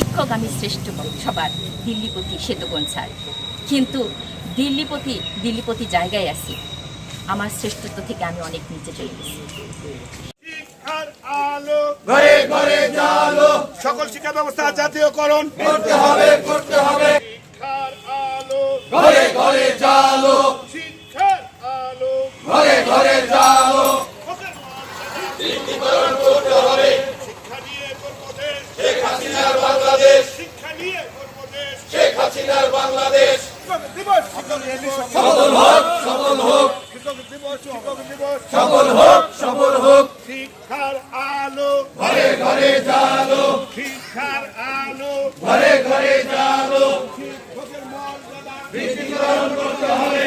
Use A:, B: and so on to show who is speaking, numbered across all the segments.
A: শিক্ষক আমি শ্রেষ্ঠ সবার দিল্লিপতি শ্বেতগণ স্যার। কিন্তু দিল্লিপতি দিল্লিপতি জায়গায় আছি। আমার শ্রেষ্ঠত্ব থেকে আমি অনেক নিচে চলে গেছি।
B: শিক্ষার আলো।
C: ঘরে ঘরে জালো।
B: সকল শিক্ষা ব্যবস্থা জাতীয়করণ।
C: করতে হবে করতে হবে। সফল হোক সফল হোক। সফল হোক সফল হোক।
B: শিক্ষার আলো।
C: ঘরে ঘরে জালো।
B: শিক্ষার আলো।
C: ঘরে ঘরে জালো।
B: শিক্ষকের মর্যাদা।
C: করতে হবে।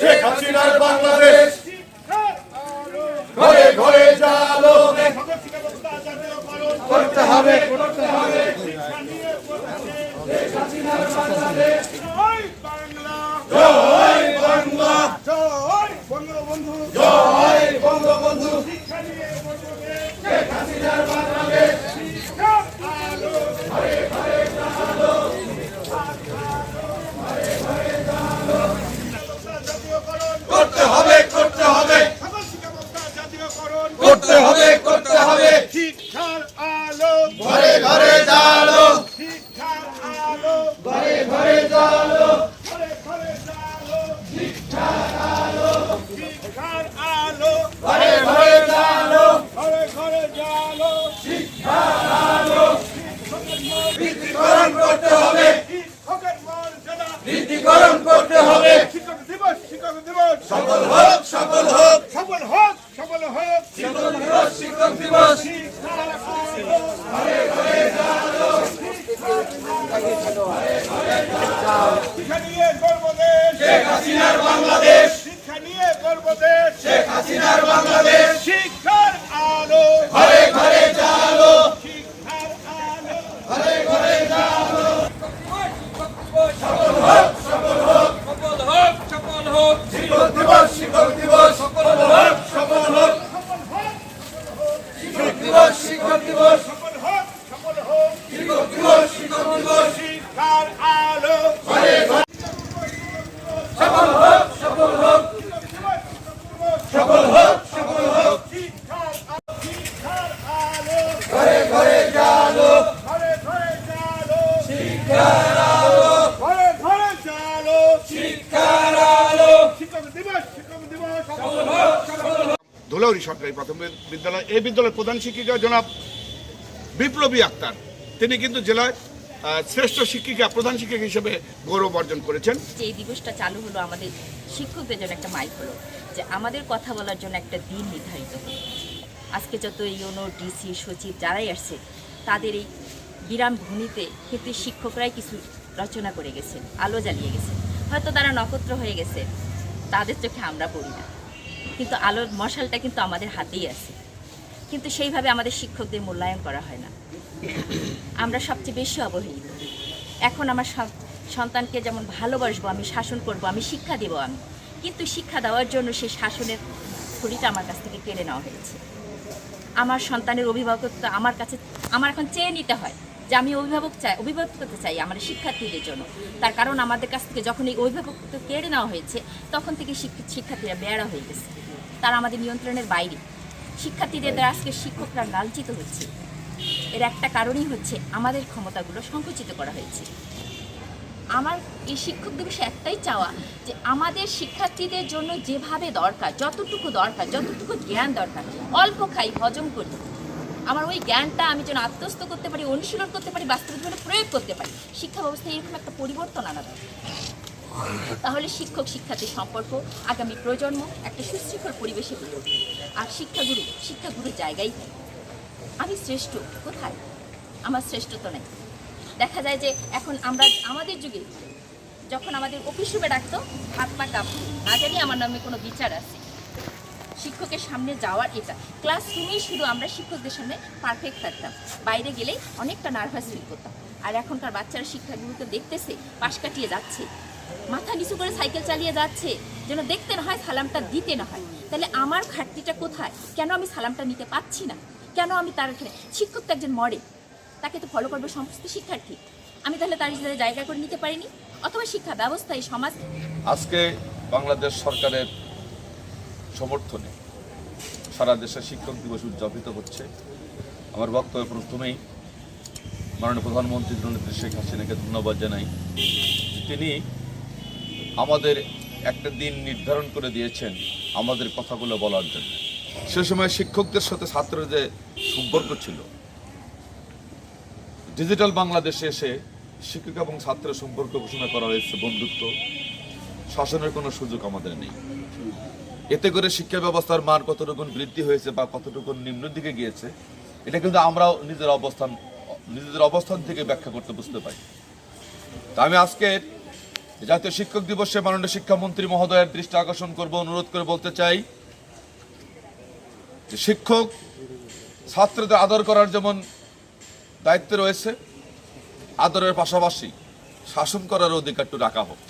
C: শেখ হাসিনার বাংলাদেশ। ঘরে ঘরে জালো। করতে হবে। জালো বৃত্তিকরণ করতে হবে নীতিকরণ করতে হবে
B: শিক্ষক দিবস শিক্ষক দিবস
C: সফল হোক সফল হোক
B: সফল হোক সফল হোক
C: শিক্ষক দিবস শিক্ষক দিবস
B: শিক্ষার আলো শিক্ষা নিয়ে গর্ব দেশ
C: শেখ হাসিনার বাংলাদেশ
B: শিক্ষা নিয়ে গর্ব দেশ
C: শেখ হাসিনার বাংলাদেশ
B: শিক্ষার আলো
C: ঘরে ঘরে জালো
B: শিক্ষার আলো
C: ঘরে ঘরে জালো শিক্ষক দিবস শিক্ষক দিবস সফল হোক সফল হোক শিক্ষক দিবস শিক্ষক দিবস
B: সফল হোক সফল হোক
C: শিক্ষক দিবস শিক্ষক দিবস
B: শিক্ষার আলো
C: ঘরে ঘরে সফল হোক সফল হোক সফল হোক সফল হোক
B: শিক্ষার আলো শিক্ষার আলো
C: ঘরে ঘরে জালো
B: ঘরে ঘরে জালো
C: শিক্ষার আলো
B: ঘরে ঘরে জালো
C: শিক্ষার আলো
B: শিক্ষক দিবস শিক্ষক দিবস
C: সফল হোক সফল হোক
B: ধুলাউড়ি সরকারি প্রাথমিক বিদ্যালয়। এই বিদ্যালয়ের প্রধান শিক্ষিকা জনাব বিপ্লবী আক্তার। তিনি কিন্তু জেলায় শ্রেষ্ঠ শিক্ষিকা, প্রধান শিক্ষিকা হিসেবে গৌরব অর্জন করেছেন।
A: যে এই দিবসটা চালু হলো, আমাদের শিক্ষকদের জন্য একটা মাইক হলো যে আমাদের কথা বলার জন্য একটা দিন নির্ধারিত হলো। আজকে যত ইউনো ডিসি সচিব যারাই আসছে, তাদের এই বিরাম ভূমিতে কিন্তু শিক্ষকরাই কিছু রচনা করে গেছেন, আলো জ্বালিয়ে গেছেন। হয়তো তারা নক্ষত্র হয়ে গেছে, তাদের চোখে আমরা পড়ি না। কিন্তু আলোর মশালটা কিন্তু আমাদের হাতেই আছে। কিন্তু সেইভাবে আমাদের শিক্ষকদের মূল্যায়ন করা হয় না। আমরা সবচেয়ে বেশি অবহেলিত। এখন আমার সন্তানকে যেমন ভালোবাসবো, আমি শাসন করব, আমি শিক্ষা দেব আমি। কিন্তু শিক্ষা দেওয়ার জন্য সেই শাসনের ছড়িটা আমার কাছ থেকে কেড়ে নেওয়া হয়েছে। আমার সন্তানের অভিভাবকত্ব আমার কাছে, আমার এখন চেয়ে নিতে হয় যে আমি অভিভাবক চাই, অভিভাবক করতে চাই আমার শিক্ষার্থীদের জন্য। তার কারণ আমাদের কাছ থেকে যখন এই অভিভাবকত্ব কেড়ে নেওয়া হয়েছে, তখন থেকে শিক্ষার্থীরা বেড়া হয়ে গেছে। তারা আমাদের নিয়ন্ত্রণের বাইরে। শিক্ষার্থীদের দ্বারা আজকে শিক্ষকরা লাঞ্ছিত হচ্ছে। এর একটা কারণই হচ্ছে আমাদের ক্ষমতাগুলো সংকুচিত করা হয়েছে। আমার এই শিক্ষক দিবসে একটাই চাওয়া যে আমাদের শিক্ষার্থীদের জন্য যেভাবে দরকার, যতটুকু দরকার, যতটুকু জ্ঞান দরকার, অল্প খাই হজম করি। আমার ওই জ্ঞানটা আমি যেন আত্মস্থ করতে পারি, অনুশীলন করতে পারি বাস্তব জীবনে প্রয়োগ করতে পারি। শিক্ষা ব্যবস্থায় এরকম একটা পরিবর্তন আনা দরকার। তাহলে শিক্ষক শিক্ষার্থীর সম্পর্ক, আগামী প্রজন্ম একটা সুশৃঙ্খল পরিবেশে গড়ে। আর শিক্ষাগুরু, শিক্ষাগুরুর জায়গায়। আমি শ্রেষ্ঠ কোথায়? আমার শ্রেষ্ঠত্ব নেই। দেখা যায় যে এখন আমরা, আমাদের যুগে যখন আমাদের অফিস রুমে ডাকতো, হাত পা কাঁপতো, না জানি আমার নামে কোনো বিচার আছে। শিক্ষকের সামনে যাওয়ার এটা। ক্লাসরুমেই শুধু আমরা শিক্ষকদের সামনে পারফেক্ট থাকতাম। বাইরে গেলে অনেকটা নার্ভাস ফিল করতাম। আর এখনকার বাচ্চারা শিক্ষাগুলোকে দেখতেছে, পাশ কাটিয়ে যাচ্ছে। মাথা নিচু করে সাইকেল চালিয়ে যাচ্ছে, যেন দেখতে না হয় সালামটা দিতে না হয়। তাহলে আমার ঘাটতিটা কোথায়? কেন আমি সালামটা নিতে পারছি না? কেন আমি তার শিক্ষক তো একজন মডেল? তাকে তো ফলো করবে সমস্ত শিক্ষার্থী। আমি তাহলে তার জায়গা করে নিতে পারিনি? অথবা শিক্ষা ব্যবস্থা এই সমাজ
D: আজকে বাংলাদেশ সরকারের সমর্থনে সারা দেশে শিক্ষক দিবস উদযাপিত হচ্ছে। আমার বক্তব্য প্রথমেই মাননীয় প্রধানমন্ত্রী জননেত্রী শেখ হাসিনাকে ধন্যবাদ জানাই তিনি আমাদের একটা দিন নির্ধারণ করে দিয়েছেন আমাদের কথাগুলো বলার জন্য। সে সময় শিক্ষকদের সাথে ছাত্রদের সম্পর্ক ছিল, ডিজিটাল বাংলাদেশে এসে শিক্ষক এবং ছাত্রের সম্পর্ক ঘোষণা করা হয়েছে বন্ধুত্ব। শাসনের কোনো সুযোগ আমাদের নেই। এতে করে শিক্ষা ব্যবস্থার মান কতটুকু বৃদ্ধি হয়েছে বা কতটুকু নিম্ন দিকে গিয়েছে, এটা কিন্তু আমরাও নিজের অবস্থান, নিজেদের অবস্থান থেকে ব্যাখ্যা করতে বুঝতে পারি। তা আমি আজকে জাতীয় শিক্ষক দিবসে মাননীয় শিক্ষামন্ত্রী মহোদয়ের দৃষ্টি আকর্ষণ করব, অনুরোধ করে বলতে চাই যে শিক্ষক ছাত্রদের আদর করার যেমন দায়িত্ব রয়েছে, আদরের পাশাপাশি শাসন করার অধিকারটু রাখা হোক।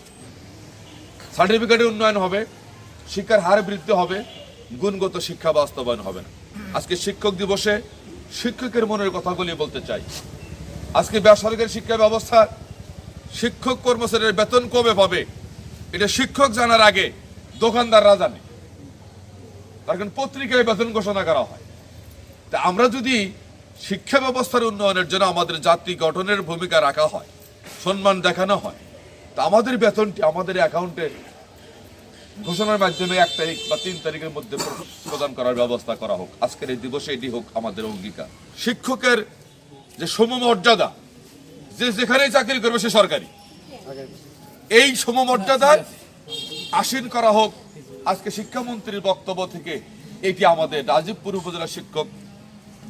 D: সার্টিফিকেটের উন্নয়ন হবে, শিক্ষার হার বৃদ্ধি হবে, গুণগত শিক্ষা বাস্তবায়ন হবে না। আজকে শিক্ষক দিবসে শিক্ষকের মনের কথাগুলি বলতে চাই। আজকে বেসরকারি শিক্ষা ব্যবস্থা শিক্ষক কর্মচারীর বেতন কবে পাবে? এটা শিক্ষক জানার আগে দোকানদাররা জানে। তার কারণ পত্রিকায় বেতন ঘোষণা করা হয়। তা আমরা যদি শিক্ষা ব্যবস্থার উন্নয়নের জন্য আমাদের জাতি গঠনের ভূমিকা রাখা হয়, সম্মান দেখানো হয়, তা আমাদের বেতনটি আমাদের অ্যাকাউন্টে ঘোষণার মাধ্যমে এক তারিখ বা তিন তারিখের মধ্যে প্রদান করার ব্যবস্থা করা হোক। আজকের এই দিবসে এটি হোক আমাদের অঙ্গীকার। শিক্ষকের যে সমমর্যাদা যে যেখানেই চাকরি করবে সে সরকারি। এই সমমর্যাদায় আসীন করা হোক, আজকে শিক্ষামন্ত্রীর বক্তব্য থেকে এটি আমাদের রাজীবপুর উপজেলা শিক্ষক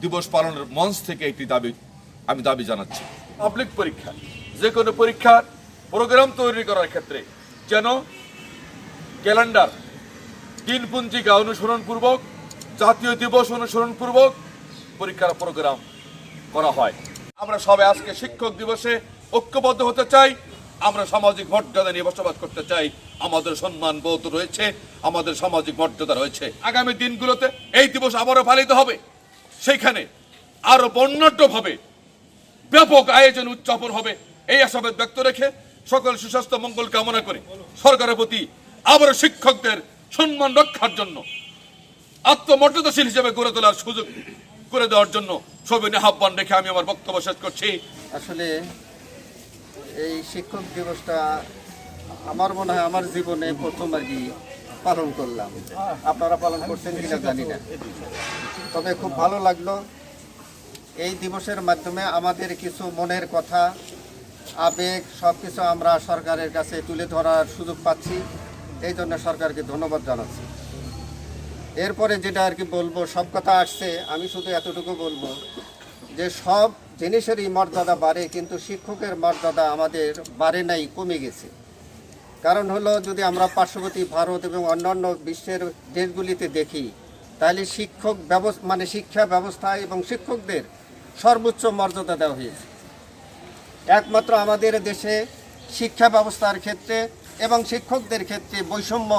D: দিবস পালনের মঞ্চ থেকে একটি দাবি, আমি দাবি জানাচ্ছি। পাবলিক পরীক্ষা, যে কোনো পরীক্ষার প্রোগ্রাম তৈরি করার ক্ষেত্রে যেন ক্যালেন্ডার দিন পঞ্জিকা অনুসরণ পূর্বক, জাতীয় দিবস অনুসরণপূর্বক পরীক্ষার প্রোগ্রাম করা হয়। আমরা সবাই আজকে শিক্ষক দিবসে ঐক্যবদ্ধ হতে চাই। আমরা সামাজিক মর্যাদা নিয়ে বসবাস করতে চাই। আমাদের সম্মান বোধ রয়েছে, আমাদের সামাজিক মর্যাদা রয়েছে। আগামী দিনগুলোতে এই দিবস আবারও পালিত হবে। সেইখানে আরও বর্ণাঢ্যভাবে ব্যাপক আয়োজন উদযাপন হবে। এই আশাবাদ ব্যক্ত রেখে সকল সুস্বাস্থ্য, মঙ্গল কামনা করে সরকারের প্রতি আবারও শিক্ষকদের সম্মান রক্ষার জন্য আত্মমর্যাদাশীল হিসেবে গড়ে তোলার সুযোগ করে দেওয়ার জন্য সবিনী আহ্বান রেখে আমি আমার বক্তব্য শেষ করছি।
E: আসলে এই শিক্ষক দিবসটা আমার মনে হয় আমার জীবনে প্রথম আর কি পালন করলাম। আপনারা পালন করছেন কিনা জানি না। তবে খুব ভালো লাগল এই দিবসের মাধ্যমে আমাদের কিছু মনের কথা, আবেগ সব কিছু আমরা সরকারের কাছে তুলে ধরার সুযোগ পাচ্ছি। এই জন্য সরকারকে ধন্যবাদ জানাচ্ছি। এরপরে যেটা আর কি বলব, সব কথা আসছে, আমি শুধু এতটুকু বলব যে সব জিনিসেরই মর্যাদা বাড়ে, কিন্তু শিক্ষকের মর্যাদা আমাদের বাড়ে নাই, কমে গেছে। কারণ হলো, যদি আমরা পার্শ্ববর্তী ভারত এবং অন্যান্য বিশ্বের দেশগুলিতে দেখি, তাহলে শিক্ষক ব্যবস্থা মানে শিক্ষা ব্যবস্থা এবং শিক্ষকদের সর্বোচ্চ মর্যাদা দেওয়া হয়েছে। একমাত্র আমাদের দেশে শিক্ষা ব্যবস্থার ক্ষেত্রে এবং শিক্ষকদের ক্ষেত্রে বৈষম্য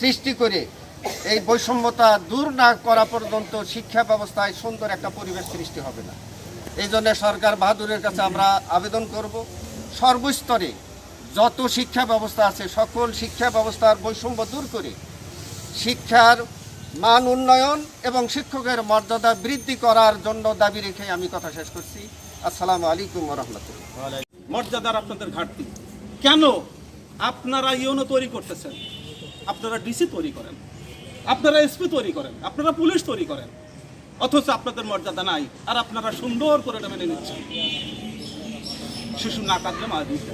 E: সৃষ্টি করে এই বৈষম্যতা দূর না করা পর্যন্ত শিক্ষা ব্যবস্থায় সুন্দর একটা পরিবেশ সৃষ্টি হবে না। এই জন্য সরকার বাহাদুরের কাছে আমরা আবেদন করব, সর্বস্তরে যত শিক্ষা ব্যবস্থা আছে, সকল শিক্ষা ব্যবস্থার বৈষম্য দূর করে শিক্ষার মান উন্নয়ন এবং শিক্ষকের মর্যাদা বৃদ্ধি করার জন্য দাবি রেখে আমি কথা শেষ করছি। আসসালামু আলাইকুম রহমতুল্লাহ।
F: মর্যাদার আপনাদের ঘাটতি। কেন আপনারা ইউনো তৈরি করতেছেন? আপনারা ডিসি তৈরি করেন। আপনারা এসপি তৈরি করেন, আপনারা পুলিশ তৈরি করেন, অথচ আপনাদের মর্যাদা নাই, আর আপনারা সুন্দর করে এটা মেনে নিচ্ছেন। শিশু না কাঁদলে মা দিতে